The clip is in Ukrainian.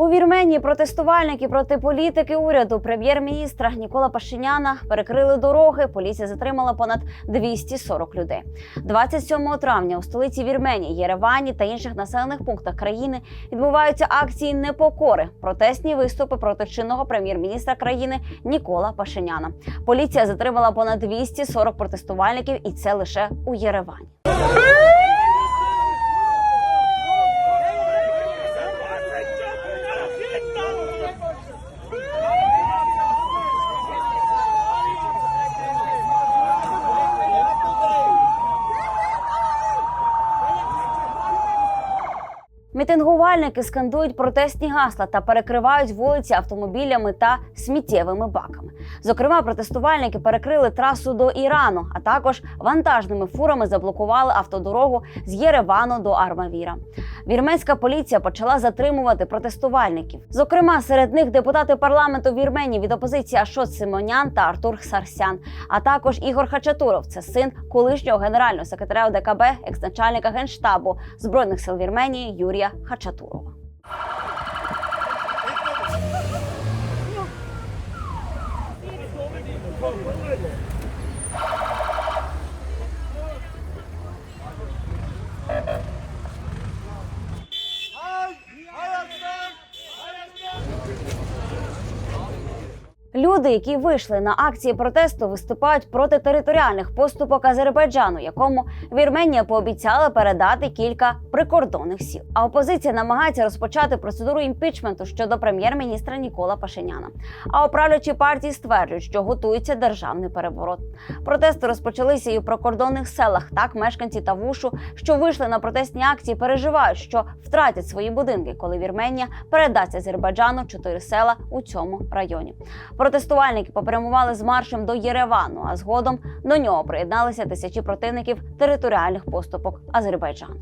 У Вірменії протестувальники проти політики уряду прем'єр-міністра Нікола Пашиняна перекрили дороги. Поліція затримала понад 240 людей. 27 травня у столиці Вірменії, Єревані та інших населених пунктах країни відбуваються акції непокори, протестні виступи проти чинного прем'єр-міністра країни Нікола Пашиняна. Поліція затримала понад 240 протестувальників, і це лише у Єревані. Мітингувальники скандують протестні гасла та перекривають вулиці автомобілями та сміттєвими баками. Зокрема, протестувальники перекрили трасу до Ірану, а також вантажними фурами заблокували автодорогу з Єревану до Армавіра. Вірменська поліція почала затримувати протестувальників. Зокрема, серед них депутати парламенту Вірменії від опозиції Ашот Симонян та Артур Сарсян, а також Ігор Хачатуров, це син колишнього генерального секретаря ОДКБ, екс-начальника генштабу збройних сил Вірменії Юрія Хачатурова. Люди, які вийшли на акції протесту, виступають проти територіальних поступок Азербайджану, якому Вірменія пообіцяла передати кілька прикордонних сіл. А опозиція намагається розпочати процедуру імпічменту щодо прем'єр-міністра Нікола Пашиняна. А управлячі партії стверджують, що готується державний переворот. Протести розпочалися і у прикордонних селах. Так мешканці Тавушу, що вийшли на протестні акції, переживають, що втратять свої будинки, коли Вірменія передасть Азербайджану чотири села у цьому районі. Протестувальники попрямували з маршем до Єревану, а згодом до нього приєдналися тисячі противників територіальних поступок Азербайджану.